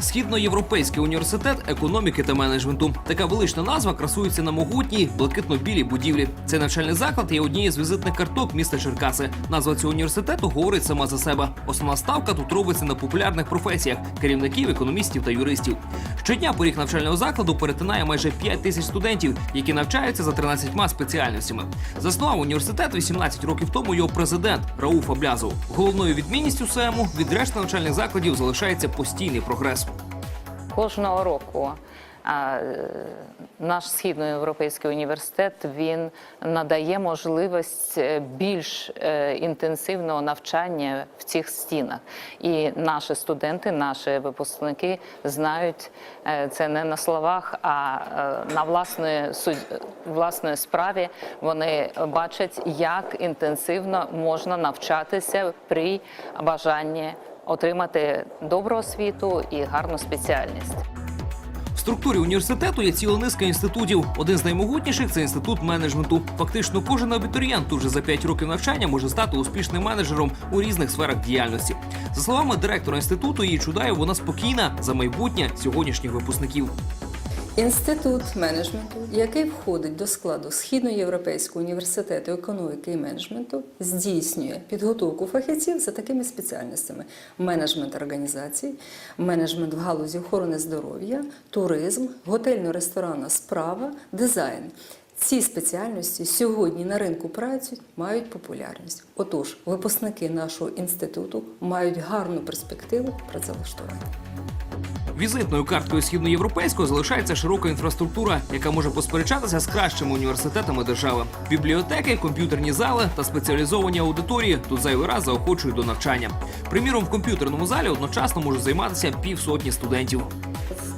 Східноєвропейський університет економіки та менеджменту. Така велична назва красується на могутній блакитно-білій будівлі. Цей навчальний заклад є однією з візитних карток міста Черкаси. Назва цього університету говорить сама за себе. Основна ставка тут робиться на популярних професіях керівників, економістів та юристів. Щодня поріг навчального закладу перетинає майже 5 тисяч студентів, які навчаються за 13 спеціальностями. Заснував університет 18 років тому його президент Рауф Аблязов. Головною відмінністю СЕМу від решти навчальних закладів залишається постійний прогрес. Кожного року наш східноєвропейський університет він надає можливість е, більш е, інтенсивного навчання в цих стінах. І наші студенти, наші випускники знають е, це не на словах, а на власної власної справі. Вони бачать, як інтенсивно можна навчатися при бажанні отримати добру освіту і гарну спеціальність. Структурі університету є ціла низка інститутів. Один з наймогутніших це інститут менеджменту. Фактично, кожен абітурієнт уже за 5 років навчання може стати успішним менеджером у різних сферах діяльності. За словами директора інституту, її чудає, вона спокійна за майбутнє сьогоднішніх випускників. Інститут менеджменту, який входить до складу Східноєвропейського університету економіки і менеджменту, здійснює підготовку фахівців за такими спеціальностями: менеджмент організацій, менеджмент в галузі охорони здоров'я, туризм, готельно-ресторанна справа, дизайн. Ці спеціальності сьогодні на ринку праці мають популярність. Отож, випускники нашого інституту мають гарну перспективу працевлаштування. Візитною карткою східноєвропейського залишається широка інфраструктура, яка може посперечатися з кращими університетами держави. Бібліотеки, комп'ютерні зали та спеціалізовані аудиторії тут зайвий раз заохочують до навчання. Приміром, в комп'ютерному залі одночасно можуть займатися півсотні студентів.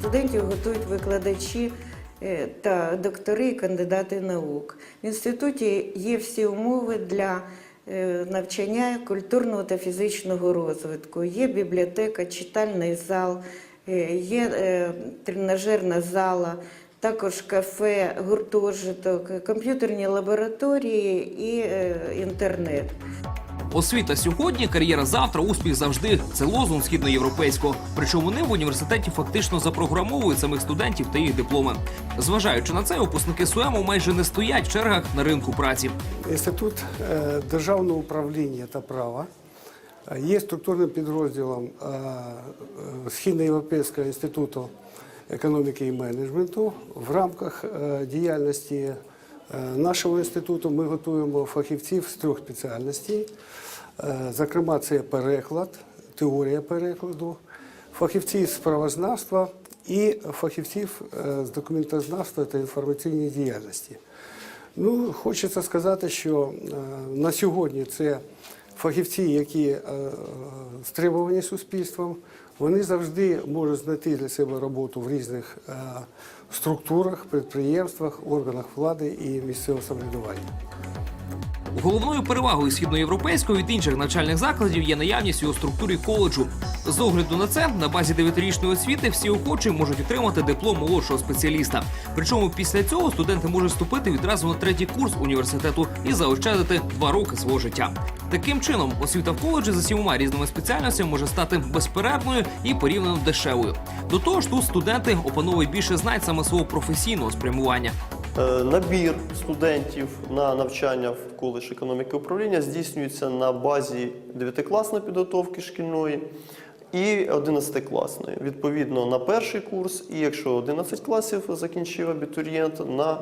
Студентів готують викладачі е, та доктори і кандидати наук. В інституті є всі умови для е, навчання культурного та фізичного розвитку. Є бібліотека, читальний зал, є е, тренажерна зала, також кафе, гуртожиток, комп'ютерні лабораторії і е, інтернет. Освіта сьогодні, кар'єра завтра, успіх завжди. Це лозунг східноєвропейського. Причому ним в університеті фактично запрограмовують самих студентів та їх дипломи. Зважаючи на це, випускники СУЕМу майже не стоять в чергах на ринку праці. Інститут е, державного управління та права е, є структурним підрозділом е, Східноєвропейського інституту економіки і менеджменту. В рамках е, діяльності е, нашого інституту ми готуємо фахівців з трьох спеціальностей. Зокрема, це переклад, теорія перекладу, фахівці з правознавства і фахівців з документознавства та інформаційної діяльності. Ну, хочеться сказати, що на сьогодні це фахівці, які е, стребувані суспільством, вони завжди можуть знайти для себе роботу в різних е, структурах, підприємствах, органах влади і місцевого самоврядування. Головною перевагою східноєвропейського від інших навчальних закладів є наявність у структурі коледжу. З огляду на це, на базі дев'ятирічної освіти всі охочі можуть отримати диплом молодшого спеціаліста. Причому після цього студенти можуть вступити відразу на третій курс університету і заощадити два роки свого життя. Таким чином, освіта в коледжі за сімома різними спеціальностями може стати безперервною і порівняно дешевою. До того ж, тут студенти опановують більше знань саме свого професійного спрямування. Е, Набір студентів на навчання в коледж економіки управління здійснюється на базі 9-класної підготовки шкільної і 11-класної. Відповідно, на перший курс, і якщо 11 класів закінчив абітурієнт, на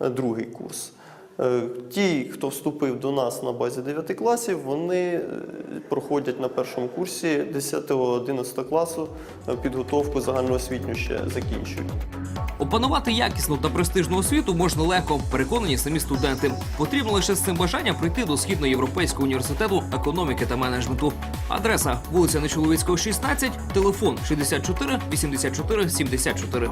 е, другий курс. Е, Ті, хто вступив до нас на базі 9 класів, вони е, проходять на першому курсі 10-11 класу е, підготовку загальноосвітню ще закінчують. Опанувати якісну та престижну освіту можна легко, переконані самі студенти. Потрібно лише з цим бажанням прийти до східноєвропейського університету економіки та менеджменту. Адреса вулиця Нечоловіцького, 16, телефон 64 84 74.